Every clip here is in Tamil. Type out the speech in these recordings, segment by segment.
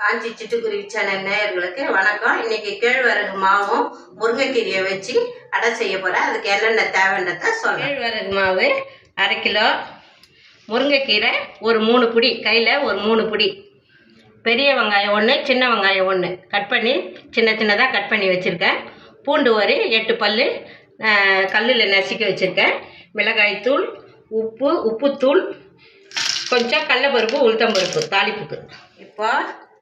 காஞ்சி சிட்டுக்குருவி சேனல் நேயர்களுக்கு வணக்கம். இன்னைக்கு கேழ்வரகு மாவும் முருங்கைக்கீரையை வச்சு அடை செய்ய போகிறேன் அதுக்கு என்னென்ன தேவைன்றத சொல்ல கேழ்வரகு மாவு அரை கிலோ முருங்கைக்கீரை ஒரு மூணு புடி கையில் ஒரு மூணு புடி. பெரிய வெங்காயம் ஒன்று சின்ன வெங்காயம் ஒன்று கட் பண்ணி சின்ன சின்னதாக கட் பண்ணி வச்சுருக்கேன். பூண்டு ஒரு எட்டு பல் கல்லில் நசுக்கி வச்சுருக்கேன். மிளகாய்த்தூள் உப்பு உப்புத்தூள் கொஞ்சம் கடலப்பருப்பு உளுத்தம்பருப்பு தாளிப்புக்கு. இப்போ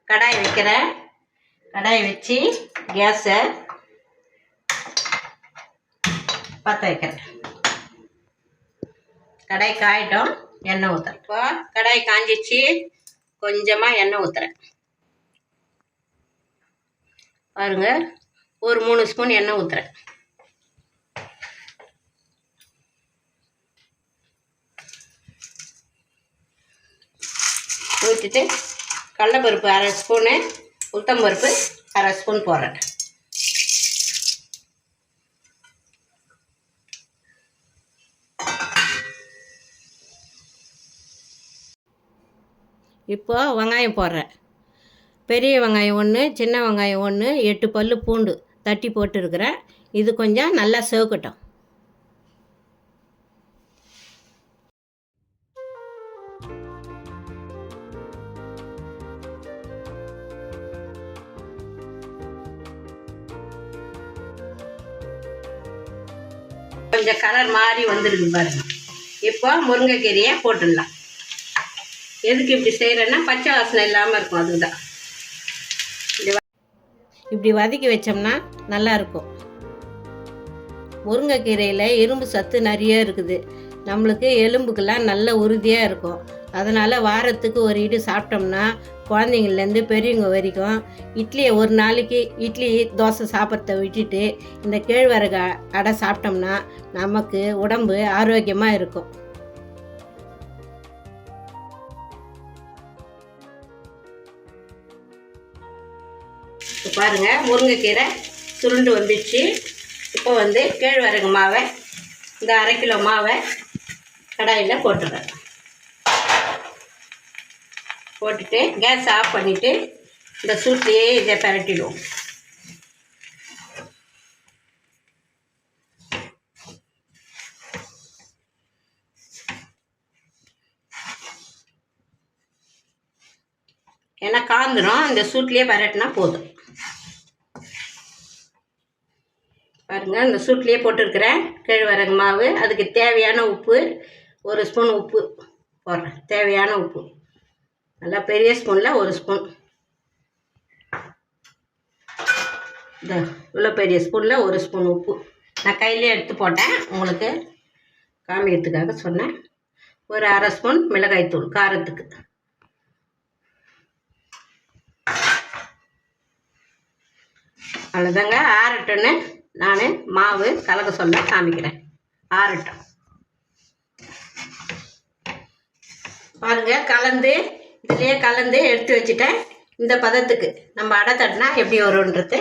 கடாய் வைக்கிறேன். கடாய் வச்சு கேஸை பற்ற வைக்கிறேன். கடாய் காயட்டும் எண்ணெய் ஊற்றுறேன் இப்போ கடாய் காஞ்சிச்சு கொஞ்சமாக எண்ணெய் ஊற்றுறேன் பாருங்க ஒரு மூணு ஸ்பூன் எண்ணெய் ஊற்றுறேன் ஊற்றிட்டு கடலைப்பருப்பு அரை ஸ்பூனு உளுத்தம்பருப்பு அரை ஸ்பூன் போடுறேன். இப்போ வெங்காயம் போடுறேன். பெரிய வெங்காயம் ஒன்று சின்ன வெங்காயம் ஒன்று எட்டு பல் பூண்டு தட்டி போட்டுருக்குறேன். இது கொஞ்சம் நல்லா சேவக்கட்டும். கொஞ்சம் கலர் மாறி வந்துருக்கு பாருங்க. இப்போ முருங்கைக்கீரையை போட்டுடலாம். எதுக்கு இப்படி செய்கிறேன்னா பச்சை வாசனை இல்லாமல் இருக்கும் அதுதான். இப்படி இப்படி வதக்கி வச்சோம்னா நல்லா இருக்கும். முருங்கைக்கீரையில் இரும்பு சத்து நிறைய இருக்குது. நம்மளுக்கு எலும்புக்கெல்லாம் நல்ல உறுதியாக இருக்கும். அதனால் வாரத்துக்கு ஒரு இடி சாப்பிட்டோம்னா குழந்தைங்கள்லேருந்து பெரியவங்க வரைக்கும் இட்லியை ஒரு நாளைக்கு இட்லி தோசை சாப்பிட்றத விட்டுட்டு இந்த கேழ்வரகு அடை சாப்பிட்டோம்னா நமக்கு உடம்பு ஆரோக்கியமாக இருக்கும். பாருங்கள் பாருங்க முருங்கைக்கீரை சுருண்டு வந்துடுச்சு இப்போ வந்து கேழ்வரகு மாவை இந்த அரை கிலோ மாவை கடாயில் போட்டுடுறேன். போட்டுட்டு கேஸ் ஆஃப் பண்ணிவிட்டு இந்த சூட்லேயே இதை பரட்டிடுவோம். ஏன்னா காந்துடும் இந்த சூட்லேயே பரட்டினா போதும். பாருங்கள் இந்த சூட்லேயே போட்டிருக்கிறேன். கேழ்வரகு மாவு அதுக்கு தேவையான உப்பு ஒரு ஸ்பூன் உப்பு போடுறேன். தேவையான உப்பு. நல்லா பெரிய ஸ்பூனில் ஒரு ஸ்பூன். இந்த இவ்வளோ பெரிய ஸ்பூனில் ஒரு ஸ்பூன் உப்பு. நான் கையிலே எடுத்து போட்டேன். உங்களுக்கு காமிக்கிறதுக்காக சொன்னேன். ஒரு அரை ஸ்பூன் மிளகாய்த்தூள் காரத்துக்கு. அவ்வளோதாங்க ஆரட்டுன்னு நான் மாவு கலக்க சொல்ல காமிக்கிறேன். ஆரட்டும். பாருங்கள் கலந்து இதுலேயே கலந்து எடுத்து வச்சுட்டேன். இந்த பதத்துக்கு நம்ம அடை தட்டினா எப்படி வரும்ன்றது.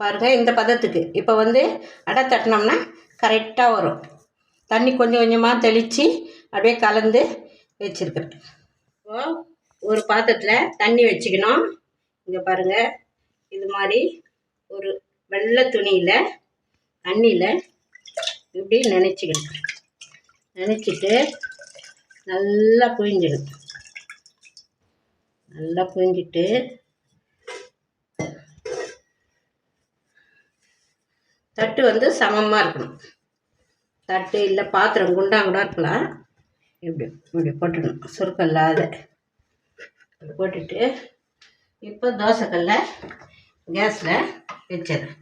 பாருங்க இந்த பதத்துக்கு. இப்போ வந்து அடை தட்டினோம்னா கரெக்டாக வரும். தண்ணி கொஞ்சம் கொஞ்சமாக தெளித்து அப்படியே கலந்து வச்சுருக்கிறேன் இப்போ ஒரு பாத்திரத்தில் தண்ணி வச்சுக்கணும். இங்கே பாருங்கள் இது மாதிரி ஒரு வெள்ளை துணியில் தண்ணியில் இப்படி நினச்சிக்கணும். நினச்சிட்டு நல்லா புழிஞ்சிடும். நல்லா புழிஞ்சிட்டு தட்டு வந்து சமமாக இருக்கணும். தட்டு இல்லை பாத்திரம் குண்டா கூட இருக்கலாம். இப்படி இப்படி போட்டுடணும் சுருக்கம் இல்லாத போட்டுட்டு இப்போ தோசைக்கல்ல கேஸில் வச்சிடறேன்.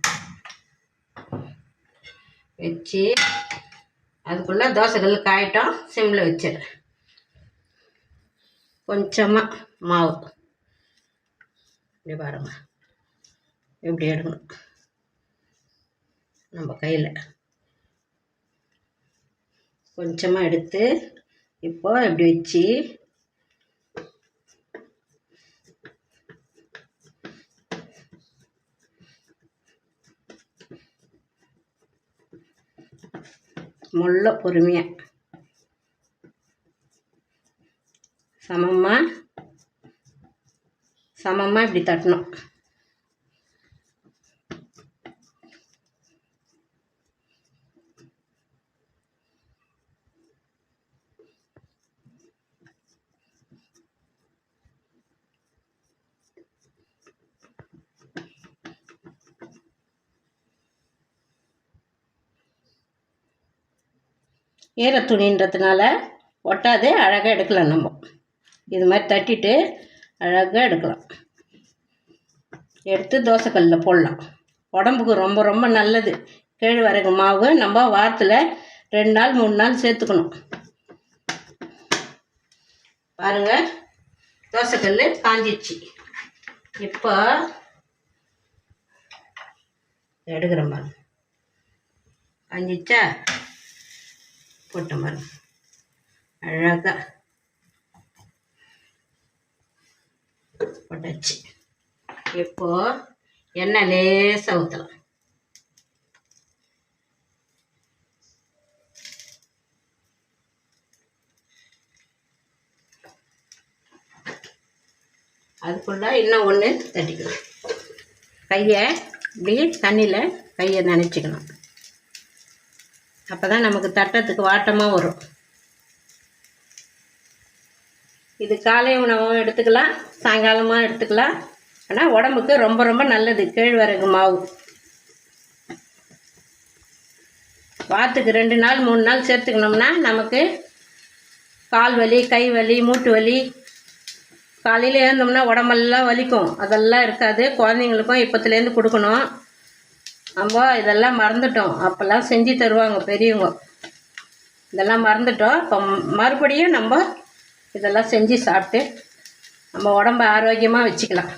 வச்சு அதுக்குள்ளே தோசைகள் காயட்டும் சிம்மில் வச்சிடுறேன். கொஞ்சமாக மாவு. இப்படி பாருங்க. இப்படி எடுக்கணும். நம்ம கையில். கொஞ்சமாக எடுத்து இப்போ இப்படி வச்சு முள்ள பொறுமையாக சமமாக சமமாக இப்படி தட்டணும். ஈர துணின்றதுனால ஒட்டாது அழகாக எடுக்கலாம் நம்ம. இது மாதிரி தட்டிட்டு அழகாக எடுக்கலாம். எடுத்து தோசைக்கல்லில் போடலாம். உடம்புக்கு ரொம்ப ரொம்ப நல்லது. கேழ்வரகு மாவு நம்ம வாரத்தில் ரெண்டு நாள் மூணு நாள் சேர்த்துக்கணும். பாருங்கள் தோசைக்கல் காஞ்சிச்சு இப்போ எடுக்கிறேன் பாருங்க. காஞ்சிச்சா போட்ட மாதிரி அழகாக போட்டாச்சு. இப்போ எண்ணெய் லேசாக ஊற்றலாம் அதுக்குள்ள இன்னும் ஒன்று தட்டிக்கலாம். கையை இப்படி தண்ணியில் கையை நினச்சிக்கணும் அப்போ தான் நமக்கு தட்டத்துக்கு வாட்டமாக வரும். இது காலை உணவும் எடுத்துக்கலாம் சாயங்காலமாக எடுத்துக்கலாம். ஆனால் உடம்புக்கு ரொம்ப ரொம்ப நல்லது கேழ்வரகு மாவு. வாரத்துக்கு ரெண்டு நாள் மூணு நாள் சேர்த்துக்கணும்னா நமக்கு கால் வலி கை வலி மூட்டு வலி காலையில் ஏந்தோம்னா உடம்பெல்லாம் வலிக்கும். அதெல்லாம் இருக்காது. குழந்தைங்களுக்கும் இப்போத்துலேருந்து கொடுக்கணும். நம்ம இதெல்லாம் மறந்துட்டோம். அப்போல்லாம் செஞ்சு தருவாங்க பெரியவங்க. இதெல்லாம் மறந்துட்டோம். இப்போ மறுபடியும் நம்ம இதெல்லாம் செஞ்சு சாப்பிட்டு நம்ம உடம்ப ஆரோக்கியமாக வச்சுக்கலாம்.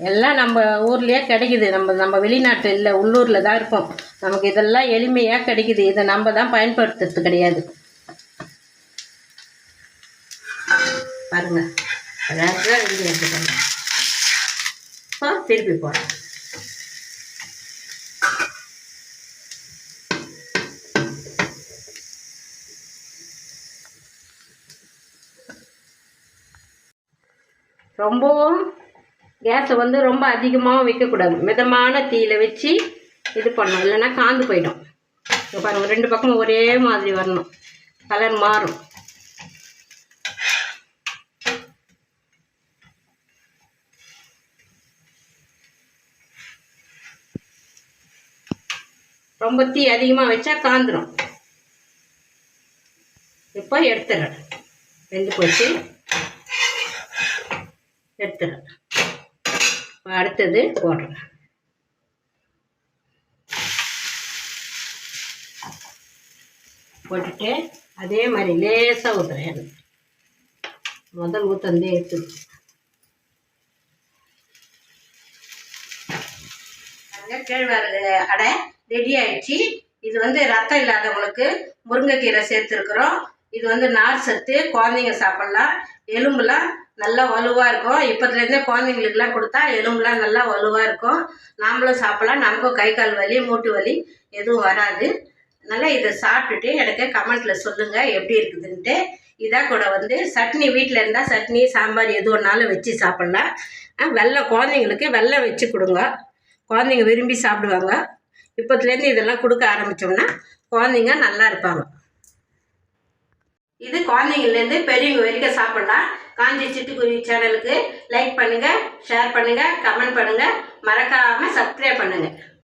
எல்லாம் நம்ம ஊர்லேயே கிடைக்குது. நம்ம நம்ம வெளிநாட்டு இல்லை உள்ளூரில் தான் இருப்போம். நமக்கு இதெல்லாம் எளிமையாக கிடைக்குது. இதை நம்ம தான் பயன்படுத்துறது கிடையாது. பாருங்கள் அழகாக இப்போ திருப்பி போடுறேன் ரொம்பவும் கேஸை வந்து ரொம்ப அதிகமாகவும் வைக்கக்கூடாது. மிதமான தீயில வச்சு இது பண்ணணும். இல்லைன்னா காந்து போயிடும். இங்க பாருங்க ரெண்டு பக்கமும் ஒரே மாதிரி வரணும். கலர் மாறும். ரொம்ப தீ அதிகமாக வச்சா காந்துரும். இப்போ எடுத்துடுறேன் வெந்து போச்சு. எடுத்துடுறேன் இப்போ அடுத்தது போடுறேன். போட்டுட்டு அதே மாதிரி லேசாக ஊற்றுறேன் முதல் ஊற்றந்தே எடுத்து கேழ்வரகு அடை. ரெடி ஆயிடுச்சு. இது வந்து ரத்தம் இல்லாதவங்களுக்கு முருங்கைக்கீரை சேர்த்துருக்குறோம். இது வந்து நார் சத்து குழந்தைங்க சாப்பிட்லாம். எலும்புலாம் நல்லா வலுவாக இருக்கும். இப்போத்துலேருந்தே குழந்தைங்களுக்குலாம் கொடுத்தா எலும்புலாம் நல்லா வலுவாக இருக்கும். நாமளும் சாப்பிட்லாம். நமக்கும் கை கால் வலி மூட்டு வலி எதுவும் வராது. நல்லா இதை சாப்பிட்டுட்டு எனக்கு கமெண்ட்டில் சொல்லுங்கள் எப்படி இருக்குதுன்ட்டு. இதாக கூட வந்து சட்னி வீட்டில் இருந்தால் சட்னி சாம்பார் எது ஒன்றாலும் வச்சு சாப்பிட்லாம். வெள்ளை குழந்தைங்களுக்கு வெள்ளம் வச்சு கொடுங்க. குழந்தைங்க விரும்பி சாப்பிடுவாங்க. இப்போத்துலேருந்து இதெல்லாம் கொடுக்க ஆரம்பித்தோம்னா குழந்தைங்க நல்லா இருப்பாங்க. இது குழந்தைங்கள்லேருந்து பெரியவங்க வரைக்கும் சாப்பிடலாம். காஞ்சி சிட்டுக்குருவி சேனலுக்கு லைக் பண்ணுங்கள் ஷேர் பண்ணுங்கள் கமெண்ட் பண்ணுங்கள் மறக்காமல் சப்ஸ்கிரைப் பண்ணுங்கள்